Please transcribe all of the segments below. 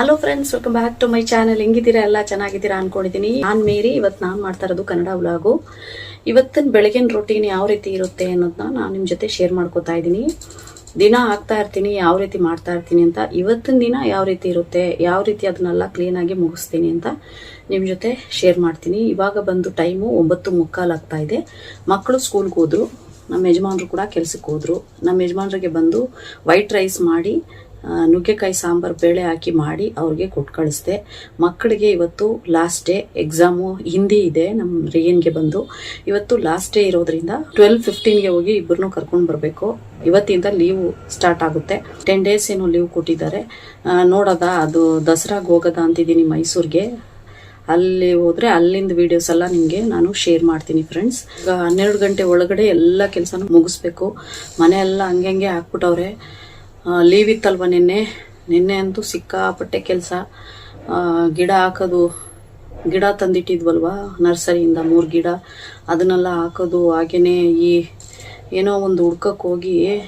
Hello friends welcome back to my channel ಹೆಂಗಿದ್ದೀರಾ? ಎಲ್ಲ ಚೆನ್ನಾಗಿದ್ದೀರಾ ಅನ್ಕೊಂಡಿದ್ದೀನಿ. ನಾನು ಮೇರಿ ಇವತ್ತು ನಾನು ಮಾಡ್ತಾ ಇರೋದು ಕನ್ನಡ ವ್ಲಾಗು ಇವತ್ತಿನ ಬೆಳಗಿನ ರೊಟೀನ್ ಯಾವ ರೀತಿ ಇರುತ್ತೆ ಅನ್ನೋದನ್ನ ನಾನು ನಿಮ್ಮ ಜೊತೆ ಶೇರ್ ಮಾಡ್ಕೋತಾ ಇದ್ದೀನಿ. ದಿನ ಆಗ್ತಾ ಇರ್ತೀನಿ, ಯಾವ ರೀತಿ ಮಾಡ್ತಾ ಇರ್ತೀನಿ ಅಂತ. ಇವತ್ತಿನ ದಿನ ಯಾವ ರೀತಿ ಇರುತ್ತೆ, ಯಾವ ರೀತಿ ಅದನ್ನೆಲ್ಲ ಕ್ಲೀನಾಗಿ ಮುಗಿಸ್ತೀನಿ ಅಂತ ನಿಮ್ಮ ಜೊತೆ ಶೇರ್ ಮಾಡ್ತೀನಿ. ಇವಾಗ ಬಂದು ಟೈಮು ಒಂಬತ್ತು ಮುಕ್ಕಾಲು ಆಗ್ತಾ ಇದೆ. ಮಕ್ಕಳು ಸ್ಕೂಲ್ಗೆ ಹೋದ್ರು ನಮ್ಮ ಯಜಮಾನ್ರು ಕೂಡ ಕೆಲ್ಸಕ್ಕೆ ಹೋದ್ರು. ನಮ್ಮ ಯಜಮಾನ್ರಿಗೆ ಬಂದು ವೈಟ್ ರೈಸ್ ಮಾಡಿ ನುಗ್ಗೆಕಾಯಿ ಸಾಂಬಾರು ಬೇಳೆ ಹಾಕಿ ಮಾಡಿ ಅವ್ರಿಗೆ ಕೊಟ್ಟು ಕಳಿಸ್ದೆ. ಮಕ್ಕಳಿಗೆ ಇವತ್ತು ಲಾಸ್ಟ್ ಡೇ ಎಕ್ಸಾಮು ಹಿಂದಿ ಇದೆ ನಮ್ಮ ರಿಯನ್ಗೆ ಬಂದು. ಇವತ್ತು ಲಾಸ್ಟ್ ಡೇ ಇರೋದ್ರಿಂದ ಟ್ವೆಲ್ ಫಿಫ್ಟೀನ್ಗೆ ಹೋಗಿ ಇಬ್ಬರನ್ನೂ ಕರ್ಕೊಂಡು ಬರಬೇಕು. ಇವತ್ತಿಂದ ಲೀವ್ ಸ್ಟಾರ್ಟ್ ಆಗುತ್ತೆ. ಟೆನ್ ಡೇಸ್ ಏನು ಲೀವ್ ಕೊಟ್ಟಿದ್ದಾರೆ. ನೋಡೋದ, ಅದು ದಸರಾಗೆ ಹೋಗೋದ ಅಂತಿದ್ದೀನಿ ಮೈಸೂರಿಗೆ. ಅಲ್ಲಿ ಹೋದರೆ ಅಲ್ಲಿಂದ ವಿಡಿಯೋಸ್ ಎಲ್ಲ ನಿಮಗೆ ನಾನು ಶೇರ್ ಮಾಡ್ತೀನಿ ಫ್ರೆಂಡ್ಸ್ ಈಗ ಹನ್ನೆರಡು ಗಂಟೆ ಒಳಗಡೆ ಎಲ್ಲ ಕೆಲಸನೂ ಮುಗಿಸ್ಬೇಕು. ಮನೆ ಎಲ್ಲ ಹಂಗೆ ಹಾಕ್ಬಿಟ್ಟವ್ರೆ. ಲೀವ್ ಇತ್ತಲ್ವ ನಿನ್ನೆ? ನಿನ್ನೆ ಅಂತೂ ಸಿಕ್ಕಾಪಟ್ಟೆ ಕೆಲಸ. ಗಿಡ ಹಾಕೋದು, ಗಿಡ ತಂದಿಟ್ಟಿದ್ವಲ್ವ ನರ್ಸರಿಯಿಂದ ಮೂರು ಗಿಡ. ಅದನ್ನೆಲ್ಲ ಹಾಕೋದು ಹಾಗೆಯೇ ಈ ಏನೋ ಒಂದು ಹುಡ್ಕಕ್ಕೆ ಹೋಗಿ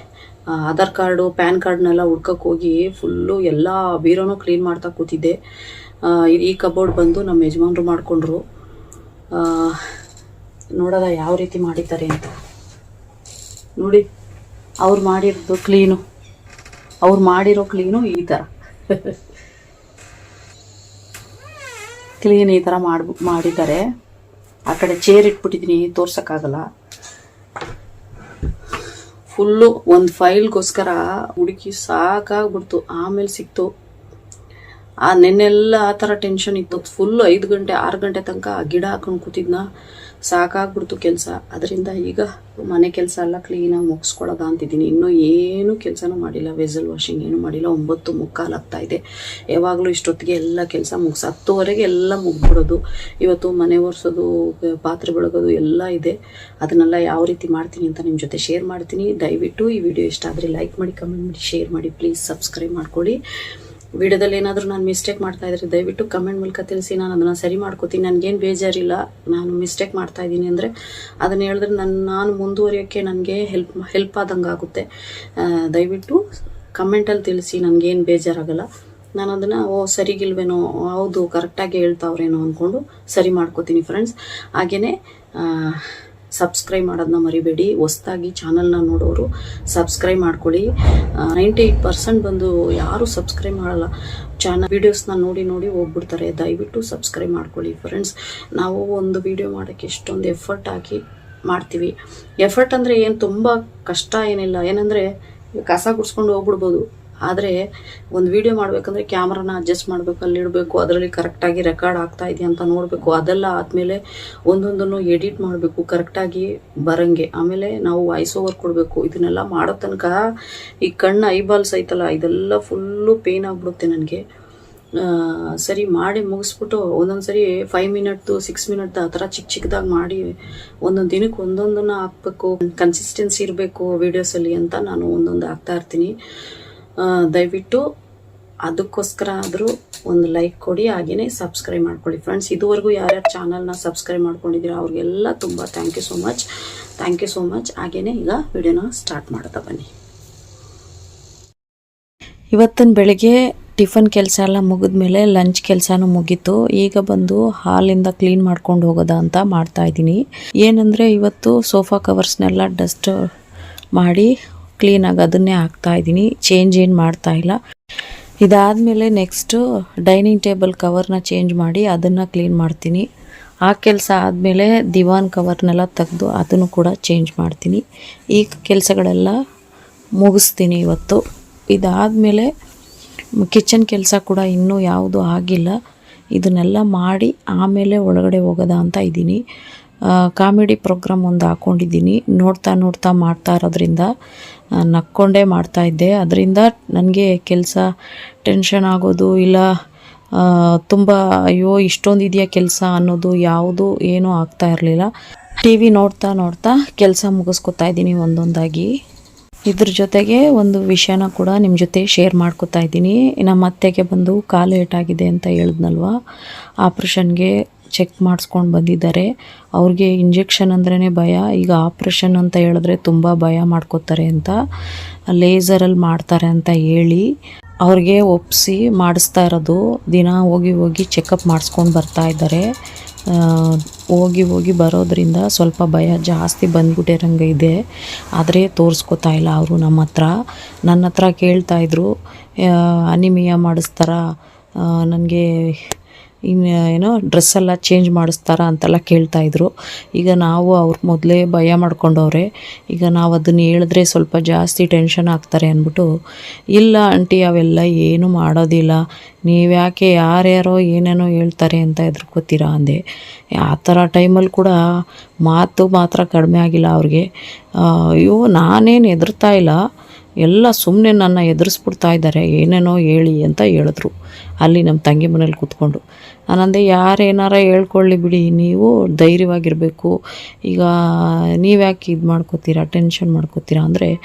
ಆಧಾರ್ ಕಾರ್ಡು, ಪ್ಯಾನ್ ಕಾರ್ಡ್ನೆಲ್ಲ ಹುಡ್ಕಕ್ಕೆ ಹೋಗಿ ಫುಲ್ಲು ಎಲ್ಲ ಬೀರೋನು ಕ್ಲೀನ್ ಮಾಡ್ತಾ ಕೂತಿದ್ದೆ. ಈ- ಕಬೋರ್ಡ್ ಬಂದು ನಮ್ಮ ಯಜಮಾನ್ರು ಮಾಡಿಕೊಂಡ್ರು. ನೋಡೋದ ಯಾವ ರೀತಿ ಮಾಡಿದ್ದಾರೆ ಅಂತ. ನೋಡಿ, ಅವ್ರು ಮಾಡಿರೋದು ಕ್ಲೀನು. ಅವ್ರು ಮಾಡಿರೋ ಕ್ಲೀನು ಈ ಥರ ಕ್ಲೀನ್ ಈ ಥರ ಮಾಡಿ ಮಾಡಿದ್ದಾರೆ. ಆ ಕಡೆ ಚೇರ್ ಇಟ್ಬಿಟ್ಟಿದ್ದೀನಿ ತೋರ್ಸೋಕ್ಕಾಗಲ್ಲ. ಫುಲ್ಲು ಒಂದು ಫೈಲ್ಗೋಸ್ಕರ ಹುಡುಕಿ ಸಾಕಾಗ್ಬಿಡ್ತು, ಆಮೇಲೆ ಸಿಕ್ತು. ಆ ನೆನ್ನೆಲ್ಲ ಆ ಥರ ಟೆನ್ಷನ್ ಇತ್ತು. ಫುಲ್ ಐದು ಗಂಟೆ, ಆರು ಗಂಟೆ ತನಕ ಗಿಡ ಹಾಕೊಂಡು ಕೂತಿದ್ನ. ಸಾಕಾಗ್ಬಿಡ್ತು ಕೆಲಸ. ಅದರಿಂದ ಈಗ ಮನೆ ಕೆಲಸ ಎಲ್ಲ ಕ್ಲೀನಾಗಿ ಮುಗಿಸ್ಕೊಳ್ಳೋದ ಅಂತಿದ್ದೀನಿ. ಇನ್ನೂ ಏನು ಕೆಲಸನೂ ಮಾಡಿಲ್ಲ. ವೆಸಲ್ ವಾಷಿಂಗ್ ಏನು ಮಾಡಿಲ್ಲ. ಒಂಬತ್ತು ಮುಕ್ಕಾಲು ಆಗ್ತಾ ಇದೆ. ಯಾವಾಗಲೂ ಇಷ್ಟೊತ್ತಿಗೆ ಎಲ್ಲ ಕೆಲಸ ಮುಗಿಸ್, ಹತ್ತುವರೆಗೆ ಎಲ್ಲ ಮುಗ್ಬಿಡೋದು ಇವತ್ತು ಮನೆ ಒರೆಸೋದು, ಪಾತ್ರೆ ಬೆಳಗೋದು ಎಲ್ಲ ಇದೆ. ಅದನ್ನೆಲ್ಲ ಯಾವ ರೀತಿ ಮಾಡ್ತೀನಿ ಅಂತ ನಿಮ್ಮ ಜೊತೆ ಶೇರ್ ಮಾಡ್ತೀನಿ. ದಯವಿಟ್ಟು ಈ ವಿಡಿಯೋ ಇಷ್ಟ ಆದರೆ ಲೈಕ್ ಮಾಡಿ ಕಮೆಂಟ್ ಮಾಡಿ ಶೇರ್ ಮಾಡಿ. ಪ್ಲೀಸ್ ಸಬ್ಸ್ಕ್ರೈಬ್ ಮಾಡ್ಕೊಳ್ಳಿ. ವಿಡಿಯೋದಲ್ಲಿ ಏನಾದರೂ ನಾನು ಮಿಸ್ಟೇಕ್ ಮಾಡ್ತಾ ಇದ್ರೆ ದಯವಿಟ್ಟು ಕಮೆಂಟ್ ಮೂಲಕ ತಿಳಿಸಿ, ನಾನು ಅದನ್ನು ಸರಿ ಮಾಡ್ಕೋತೀನಿ. ನನಗೇನು ಬೇಜಾರಿಲ್ಲ. ನಾನು ಮಿಸ್ಟೇಕ್ ಮಾಡ್ತಾ ಇದ್ದೀನಿ ಅಂದರೆ ಅದನ್ನು ಹೇಳಿದ್ರೆ ನನ್ನ ನಾನು ಮುಂದುವರಿಯೋಕ್ಕೆ ನನಗೆ ಹೆಲ್ಪ್ ಹೆಲ್ಪ್ ಆದಂಗೆ ಆಗುತ್ತೆ. ದಯವಿಟ್ಟು ಕಮೆಂಟಲ್ಲಿ ತಿಳಿಸಿ, ನನಗೇನು ಬೇಜಾರಾಗಲ್ಲ. ನಾನು ಅದನ್ನು, ಓ, ಸರಿಗಿಲ್ವೇನೋ, ಹೌದು ಕರೆಕ್ಟಾಗಿ ಹೇಳ್ತಾವ್ರೇನೋ ಅಂದ್ಕೊಂಡು ಸರಿ ಮಾಡ್ಕೋತೀನಿ ಫ್ರೆಂಡ್ಸ್ ಹಾಗೆಯೇ ಸಬ್ಸ್ಕ್ರೈಬ್ ಮಾಡೋದನ್ನ ಮರಿಬೇಡಿ. ಹೊಸ್ದಾಗಿ ಚಾನಲ್ನ ನೋಡೋರು ಸಬ್ಸ್ಕ್ರೈಬ್ ಮಾಡ್ಕೊಳ್ಳಿ. ನೈಂಟಿ ಏಯ್ಟ್ ಪರ್ಸೆಂಟ್ ಬಂದು ಯಾರು ಸಬ್ಸ್ಕ್ರೈಬ್ ಮಾಡಲ್ಲ. ಚಾನಲ್ ವೀಡಿಯೋಸ್ನ ನೋಡಿ ನೋಡಿ ಹೋಗ್ಬಿಡ್ತಾರೆ. ದಯವಿಟ್ಟು ಸಬ್ಸ್ಕ್ರೈಬ್ ಮಾಡ್ಕೊಳ್ಳಿ ಫ್ರೆಂಡ್ಸ್ ನಾವು ಒಂದು ವಿಡಿಯೋ ಮಾಡೋಕ್ಕೆ ಎಷ್ಟೊಂದು ಎಫರ್ಟ್ ಹಾಕಿ ಮಾಡ್ತೀವಿ. ಎಫರ್ಟ್ ಅಂದರೆ ಏನು? ತುಂಬ ಕಷ್ಟ ಏನಿಲ್ಲ. ಏನಂದರೆ, ಕಸ ಗುಡ್ಸ್ಕೊಂಡು ಹೋಗ್ಬಿಡ್ಬೋದು. ಆದರೆ ಒಂದು ವಿಡಿಯೋ ಮಾಡಬೇಕಂದ್ರೆ ಕ್ಯಾಮ್ರಾನ ಅಡ್ಜಸ್ಟ್ ಮಾಡಬೇಕು, ಅಲ್ಲಿ ಇಡಬೇಕು, ಅದರಲ್ಲಿ ಕರೆಕ್ಟಾಗಿ ರೆಕಾರ್ಡ್ ಆಗ್ತಾ ಇದೆಯಾ ಅಂತ ನೋಡಬೇಕು. ಅದೆಲ್ಲ ಆದಮೇಲೆ ಒಂದೊಂದನ್ನು ಎಡಿಟ್ ಮಾಡಬೇಕು ಕರೆಕ್ಟಾಗಿ ಬರಂಗೆ. ಆಮೇಲೆ ನಾವು ವಾಯ್ಸ್ ಓವರ್ ಕೊಡಬೇಕು. ಇದನ್ನೆಲ್ಲ ಮಾಡೋ ತನಕ ಈ ಕಣ್ಣು ಐಬಾಲ್ಸ್ ಐತಲ್ಲ, ಇದೆಲ್ಲ ಫುಲ್ಲು ಪೇನ್ ಆಗಿಬಿಡುತ್ತೆ ನನಗೆ. ಸರಿ ಮಾಡಿ ಮುಗಿಸ್ಬಿಟ್ಟು ಒಂದೊಂದು ಸರಿ ಫೈವ್ ಮಿನಿಟ್ದು ಸಿಕ್ಸ್ ಮಿನಿಟ್ದು ಆ ಥರ ಚಿಕ್ಕ ಚಿಕ್ಕದಾಗಿ ಮಾಡಿ ಒಂದೊಂದು ದಿನಕ್ಕೆ ಒಂದೊಂದನ್ನು ಹಾಕ್ಬೇಕು. ಕನ್ಸಿಸ್ಟೆನ್ಸಿ ಇರಬೇಕು ವೀಡಿಯೋಸಲ್ಲಿ ಅಂತ ನಾನು ಒಂದೊಂದು ಹಾಕ್ತಾ ಇರ್ತೀನಿ. ದಯವಿಟ್ಟು ಅದಕ್ಕೋಸ್ಕರ ಆದರೂ ಒಂದು ಲೈಕ್ ಕೊಡಿ ಹಾಗೆಯೇ ಸಬ್ಸ್ಕ್ರೈಬ್ ಮಾಡ್ಕೊಳ್ಳಿ. ಫ್ರೆಂಡ್ಸ್ ಇದುವರೆಗೂ ಯಾರ್ಯಾರು ಚಾನಲ್ನ ಸಬ್ಸ್ಕ್ರೈಬ್ ಮಾಡ್ಕೊಂಡಿದ್ದೀರಾ, ಅವ್ರಿಗೆಲ್ಲ ತುಂಬ thank you so much thank you so much ಹಾಗೆಯೇ ಈಗ ವಿಡಿಯೋನ ಸ್ಟಾರ್ಟ್ ಮಾಡ್ತಾ ಬನ್ನಿ. ಇವತ್ತಿನ ಬೆಳಿಗ್ಗೆ ಟಿಫನ್ ಕೆಲಸ ಎಲ್ಲ ಮುಗಿದ್ಮೇಲೆ ಲಂಚ್ ಕೆಲಸನೂ ಮುಗೀತು. ಈಗ ಬಂದು ಹಾಲಿಂದ ಕ್ಲೀನ್ ಮಾಡ್ಕೊಂಡು ಹೋಗೋದ ಅಂತ ಮಾಡ್ತಾ ಇದ್ದೀನಿ. ಏನಂದರೆ ಇವತ್ತು ಸೋಫಾ ಕವರ್ಸ್ನೆಲ್ಲ ಡಸ್ಟ್ ಮಾಡಿ ಕ್ಲೀನಾಗಿ ಅದನ್ನೇ ಹಾಕ್ತಾ ಇದ್ದೀನಿ. ಚೇಂಜ್ ಏನು ಮಾಡ್ತಾ ಇಲ್ಲ. ಇದಾದಮೇಲೆ ನೆಕ್ಸ್ಟು ಡೈನಿಂಗ್ ಟೇಬಲ್ ಕವರ್ನ ಚೇಂಜ್ ಮಾಡಿ ಅದನ್ನು ಕ್ಲೀನ್ ಮಾಡ್ತೀನಿ. ಆ ಕೆಲಸ ಆದಮೇಲೆ ದಿವಾನ್ ಕವರ್ನೆಲ್ಲ ತೆಗೆದು ಅದನ್ನು ಕೂಡ ಚೇಂಜ್ ಮಾಡ್ತೀನಿ. ಈ ಕೆಲಸಗಳೆಲ್ಲ ಮುಗಿಸ್ತೀನಿ ಇವತ್ತು. ಇದಾದಮೇಲೆ ಕಿಚನ್ ಕೆಲಸ ಕೂಡ ಇನ್ನೂ ಯಾವುದು ಆಗಿಲ್ಲ. ಇದನ್ನೆಲ್ಲ ಮಾಡಿ ಆಮೇಲೆ ಒಳಗಡೆ ಹೋಗೋದ ಅಂತ ಇದ್ದೀನಿ. ಕಾಮಿಡಿ ಪ್ರೋಗ್ರಾಮ್ ಒಂದು ಹಾಕ್ಕೊಂಡಿದ್ದೀನಿ ನೋಡ್ತಾ ನೋಡ್ತಾ ಮಾಡ್ತಾ ಇರೋದ್ರಿಂದ ನಕ್ಕೊಂಡೇ ಮಾಡ್ತಾ ಇದ್ದೆ. ಅದರಿಂದ ನನಗೆ ಕೆಲಸ ಟೆನ್ಷನ್ ಆಗೋದು ಇಲ್ಲ ತುಂಬ ಅಯ್ಯೋ ಇಷ್ಟೊಂದು ಇದೆಯಾ ಕೆಲಸ ಅನ್ನೋದು ಯಾವುದು ಏನೂ ಆಗ್ತಾ ಇರಲಿಲ್ಲ. ಟಿ ವಿ ನೋಡ್ತಾ ನೋಡ್ತಾ ಕೆಲಸ ಮುಗಿಸ್ಕೊತಾ ಇದ್ದೀನಿ ಒಂದೊಂದಾಗಿ. ಇದ್ರ ಜೊತೆಗೆ ಒಂದು ವಿಷಯನ ಕೂಡ ನಿಮ್ಮ ಜೊತೆ ಶೇರ್ ಮಾಡ್ಕೊತಾ ಇದ್ದೀನಿ. ನಮ್ಮ ಅತ್ತೆಗೆ ಬಂದು ಕಾಲು ಏಟಾಗಿದೆ ಅಂತ ಹೇಳಿದ್ನಲ್ವ? ಆಪ್ರೇಷನ್ಗೆ ಚೆಕ್ ಮಾಡಿಸ್ಕೊಂಡು ಬಂದಿದ್ದಾರೆ. ಅವ್ರಿಗೆ ಇಂಜೆಕ್ಷನ್ ಅಂದ್ರೇ ಭಯ. ಈಗ ಆಪ್ರೇಷನ್ ಅಂತ ಹೇಳಿದ್ರೆ ತುಂಬ ಭಯ ಮಾಡ್ಕೋತಾರೆ ಅಂತ ಲೇಸರಲ್ಲಿ ಮಾಡ್ತಾರೆ ಅಂತ ಹೇಳಿ ಅವ್ರಿಗೆ ಒಪ್ಪಿಸಿ ಮಾಡಿಸ್ತಾ ಇರೋದು. ದಿನ ಹೋಗಿ ಹೋಗಿ ಚೆಕಪ್ ಮಾಡಿಸ್ಕೊಂಡು ಬರ್ತಾ ಇದ್ದಾರೆ. ಹೋಗಿ ಹೋಗಿ ಬರೋದ್ರಿಂದ ಸ್ವಲ್ಪ ಭಯ ಜಾಸ್ತಿ ಬಂದ್ಬಿಟ್ಟಿರಂಗೆ ಇದೆ. ಆದರೆ ತೋರಿಸ್ಕೊತಾ ಇಲ್ಲ ಅವರು ನಮ್ಮ ಹತ್ರ. ನನ್ನ ಹತ್ರ ಕೇಳ್ತಾ ಅನಿಮಿಯ ಅನಿಮಿಯಾ ಮಾಡಿಸ್ತಾರ? ನನಗೆ ಇನ್ನು ಏನೋ ಡ್ರೆಸ್ಸೆಲ್ಲ ಚೇಂಜ್ ಮಾಡಿಸ್ತಾರ ಅಂತೆಲ್ಲ ಕೇಳ್ತಾ ಇದ್ರು. ಈಗ ನಾವು ಅವ್ರ ಮೊದಲೇ ಭಯ ಮಾಡ್ಕೊಂಡವ್ರೆ. ಈಗ ನಾವು ಅದನ್ನ ಹೇಳಿದ್ರೆ ಸ್ವಲ್ಪ ಜಾಸ್ತಿ ಟೆನ್ಷನ್ ಆಗ್ತಾರೆ ಅಂದ್ಬಿಟ್ಟು, ಇಲ್ಲ ಆಂಟಿ, ಅವೆಲ್ಲ ಏನು ಮಾಡೋದಿಲ್ಲ. ನೀವ್ಯಾಕೆ ಯಾರ್ಯಾರೋ ಏನೇನೋ ಹೇಳ್ತಾರೆ ಅಂತ ಎದ್ರಕೋತೀರಾ ಅಂದೆ. ಆ ಥರ ಟೈಮಲ್ಲಿ ಕೂಡ ಮಾತು ಮಾತ್ರ ಕಡಿಮೆ ಆಗಿಲ್ಲ ಅವ್ರಿಗೆ. ಅಯ್ಯೋ, ನಾನೇನು ಹೆದರ್ತಾ ಇಲ್ಲ. ಎಲ್ಲ ಸುಮ್ಮನೆ ನನ್ನ ಎದುರಿಸ್ಬಿಡ್ತಾ ಇದ್ದಾರೆ, ಏನೇನೋ ಹೇಳಿ ಅಂತ ಹೇಳಿದ್ರು. ಅಲ್ಲಿ ನಮ್ಮ ತಂಗಿ ಮನೇಲಿ ಕೂತ್ಕೊಂಡು. ನಾನಂದೆ ಯಾರೇನಾರ ಹೇಳ್ಕೊಳ್ಳಿ ಬಿಡಿ, ನೀವು ಧೈರ್ಯವಾಗಿರಬೇಕು. ಈಗ ನೀವ್ಯಾಕೆ ಇದು ಮಾಡ್ಕೋತೀರಾ, ಟೆನ್ಷನ್ ಮಾಡ್ಕೋತೀರಾ? ಅಂದರೆ,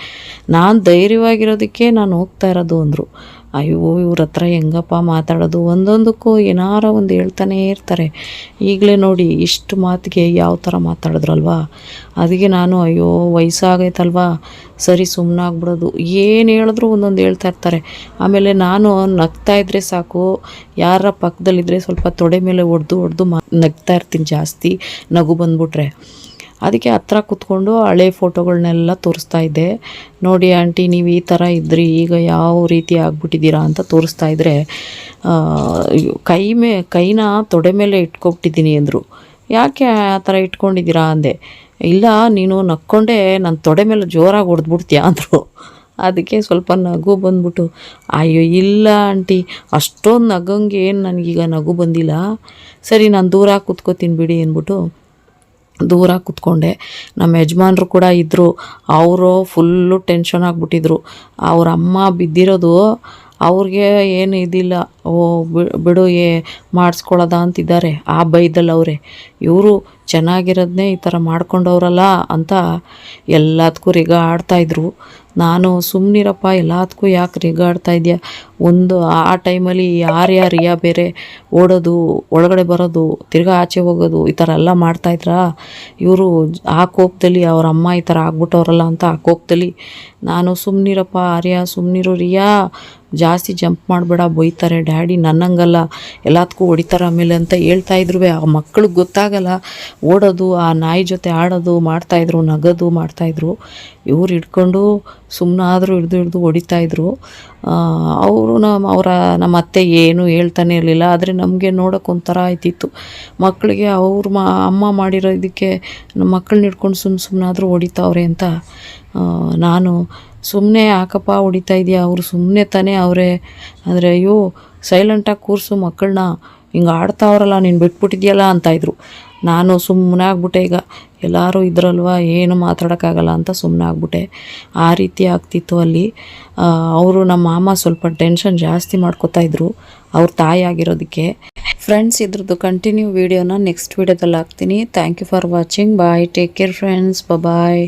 ನಾನು ಧೈರ್ಯವಾಗಿರೋದಕ್ಕೆ ನಾನು ಹೋಗ್ತಾ ಇರೋದು ಅಂದರು. ಅಯ್ಯೋ, ಇವ್ರ ಹತ್ರ ಹೆಂಗಪ್ಪ ಮಾತಾಡೋದು? ಒಂದೊಂದಕ್ಕೂ ಏನಾರ ಒಂದು ಹೇಳ್ತಾನೇ ಇರ್ತಾರೆ. ಈಗಲೇ ನೋಡಿ, ಇಷ್ಟು ಮಾತಿಗೆ ಯಾವ ಥರ ಮಾತಾಡಿದ್ರಲ್ವಾ? ಅದಕ್ಕೆ ನಾನು, ಅಯ್ಯೋ, ವಯಸ್ಸಾಗೈತಲ್ವಾ? ಸರಿ ಸುಮ್ಮನಾಗ್ಬಿಡೋದು ಏನು ಹೇಳಿದ್ರು ಒಂದೊಂದು ಹೇಳ್ತಾ ಇರ್ತಾರೆ. ಆಮೇಲೆ ನಾನು ನಗ್ತಾ ಇದ್ರೆ ಸಾಕು. ಯಾರ ಪಕ್ಕದಲ್ಲಿದ್ದರೆ ಸ್ವಲ್ಪ ತೊಡೆ ಮೇಲೆ ಹೊಡೆದು ಹೊಡೆದು ಮಾ ನಗ್ತಾ ಇರ್ತೀನಿ ಜಾಸ್ತಿ. ನಗು ಬಂದ್ಬಿಟ್ರೆ. ಅದಕ್ಕೆ ಹತ್ರ ಕೂತ್ಕೊಂಡು ಹಳೆ ಫೋಟೋಗಳನ್ನೆಲ್ಲ ತೋರಿಸ್ತಾ ಇದ್ದೆ. ನೋಡಿ ಆಂಟಿ, ನೀವು ಈ ಥರ ಇದ್ರಿ, ಈಗ ಯಾವ ರೀತಿ ಆಗ್ಬಿಟ್ಟಿದ್ದೀರಾ ಅಂತ ತೋರಿಸ್ತಾ ಇದ್ದರೆ ಕೈ ಮೇ, ಕೈನ ತೊಡೆ ಮೇಲೆ ಇಟ್ಕೊಬಿಟ್ಟಿದ್ದೀನಿ ಅಂದರು. ಯಾಕೆ ಆ ಥರ ಇಟ್ಕೊಂಡಿದ್ದೀರಾ ಅಂದೆ. ಇಲ್ಲ, ನೀನು ನಕ್ಕೊಂಡೆ ನನ್ನ ತೊಡೆ ಮೇಲೆ ಜೋರಾಗಿ ಹೊಡೆದ್ಬಿಡ್ತೀಯ ಅಂದರು. ಅದಕ್ಕೆ ಸ್ವಲ್ಪ ನಗು ಬಂದ್ಬಿಟ್ಟು, ಅಯ್ಯೋ, ಇಲ್ಲ ಆಂಟಿ, ಅಷ್ಟೊಂದು ನಗಂಗೆ ಏನು ನನಗೀಗ ನಗು ಬಂದಿಲ್ಲ. ಸರಿ, ನಾನು ದೂರ ಕೂತ್ಕೋತೀನಿ ಬಿಡಿ ಅಂದ್ಬಿಟ್ಟು ದೂರ ಕೂತ್ಕೊಂಡೆ. ನಮ್ಮ ಯಜಮಾನ್ರು ಕೂಡ ಇದ್ದರು ಅವರು ಫುಲ್ಲು ಟೆನ್ಷನ್ ಆಗಿಬಿಟ್ಟಿದ್ರು. ಅವ್ರ ಅಮ್ಮ ಬಿದ್ದಿರೋದು ಅವ್ರಿಗೆ ಏನು ಇದಿಲ್ಲ. ಓ ಬಿಡು, ಏ ಮಾಡಿಸ್ಕೊಳ್ಳೋದ ಅಂತಿದ್ದಾರೆ. ಆ ಬೈದಲ್ಲಿ ಅವರೇ. ಇವರು ಚೆನ್ನಾಗಿರೋದನ್ನೇ ಈ ಥರ ಮಾಡ್ಕೊಂಡವ್ರಲ್ಲ ಅಂತ ಎಲ್ಲದಕ್ಕೂ ರಿಗ ಆಡ್ತಾಯಿದ್ರು ನಾನು ಸುಮ್ಮನಿರಪ್ಪ ಎಲ್ಲದಕ್ಕೂ ಯಾಕೆ ರಿಗಾಡ್ತಾ ಇದೆಯಾ? ಒಂದು, ಆ ಟೈಮಲ್ಲಿ ಯಾರ್ಯಾರು ರಿಯಾ ಬೇರೆ ಓಡೋದು, ಒಳಗಡೆ ಬರೋದು, ತಿರ್ಗಾ ಆಚೆ ಹೋಗೋದು, ಈ ಥರ ಎಲ್ಲ ಮಾಡ್ತಾಯಿದ್ರಾ ಇವರು ಆ ಕೋಪದಲ್ಲಿ ಅವ್ರ ಅಮ್ಮ ಈ ಥರ ಆಗ್ಬಿಟ್ಟವ್ರಲ್ಲ ಅಂತ ಆ ಕೋಪದಲ್ಲಿ. ನಾನು ಸುಮ್ಮನಿರಪ್ಪ ಆರ್ಯ ಸುಮ್ಮನಿರು ರಿಯಾ ಜಾಸ್ತಿ ಜಂಪ್ ಮಾಡಬೇಡ, ಬೈತಾರೆ, ಡ್ಯಾಡಿ, ನನ್ನಂಗಲ್ಲ ಎಲ್ಲದಕ್ಕೂ ಹೊಡಿತಾರೆ ಆಮೇಲೆ ಅಂತ ಹೇಳ್ತಾ ಇದ್ರು ಆ ಮಕ್ಳಿಗೆ ಗೊತ್ತಾಗಲ್ಲ, ಓಡೋದು, ಆ ನಾಯಿ ಜೊತೆ ಆಡೋದು ಮಾಡ್ತಾಯಿದ್ರು ನಗೋದು ಮಾಡ್ತಾಯಿದ್ರು ಇವ್ರು ಹಿಡ್ಕೊಂಡು ಸುಮ್ಮನಾದರೂ ಹಿಡ್ದು ಹಿಡ್ದು ಹೊಡಿತಾಯಿದ್ರು ಅವರು ನಮ್ಮ ಅವರ ನಮ್ಮ ಅತ್ತೆ ಏನು ಹೇಳ್ತಾನೆ ಇರಲಿಲ್ಲ, ಆದರೆ ನಮಗೆ ನೋಡೋಕೆ ಒಂಥರ ಆಯ್ತಿತ್ತು. ಮಕ್ಕಳಿಗೆ ಅವ್ರ ಮಾ, ಅಮ್ಮ ಮಾಡಿರೋ ಇದಕ್ಕೆ ನಮ್ಮ ಮಕ್ಕಳನ್ನ ಹಿಡ್ಕೊಂಡು ಸುಮ್ಮ ಸುಮ್ಮನಾದರೂ ಹೊಡಿತಾವ್ರೆ ಅಂತ ನಾನು ಸುಮ್ಮನೆ ಯಾಕಪ್ಪ ಹೊಡಿತಾ ಇದೆಯಾ? ಅವರು ಸುಮ್ಮನೆ ತಾನೇ ಅವರೇ. ಅಂದರೆ ಅಯ್ಯೋ ಸೈಲೆಂಟಾಗಿ ಕೂರಿಸು ಮಕ್ಕಳನ್ನ ಹಿಂಗೆ ಆಡ್ತಾವ್ರಲ್ಲ ನೀನು ಬಿಟ್ಬಿಟ್ಟಿದ್ಯಲ್ಲ ಅಂತ ಇದ್ರು. ನಾನು ಸುಮ್ಮನೆ ಆಗ್ಬಿಟ್ಟೆ ಈಗ. ಎಲ್ಲರೂ ಇದ್ರಲ್ವ? ಏನು ಮಾತಾಡೋಕ್ಕಾಗಲ್ಲ ಅಂತ ಸುಮ್ಮನೆ ಆಗ್ಬಿಟ್ಟೆ. ಆ ರೀತಿ ಆಗ್ತಿತ್ತು ಅಲ್ಲಿ. ಅವರು ನಮ್ಮ ಮಾಮ ಸ್ವಲ್ಪ ಟೆನ್ಷನ್ ಜಾಸ್ತಿ ಮಾಡ್ಕೋತಾ ಇದ್ರು. ಅವ್ರ ತಾಯಿ ಆಗಿರೋದಕ್ಕೆ. ಫ್ರೆಂಡ್ಸ್ ಇದ್ರದ್ದು ಕಂಟಿನ್ಯೂ ವೀಡಿಯೋನ ನೆಕ್ಸ್ಟ್ ವೀಡಿಯೋದಲ್ಲಿ ಹಾಕ್ತೀನಿ. Thank you for watching bye take care friends bye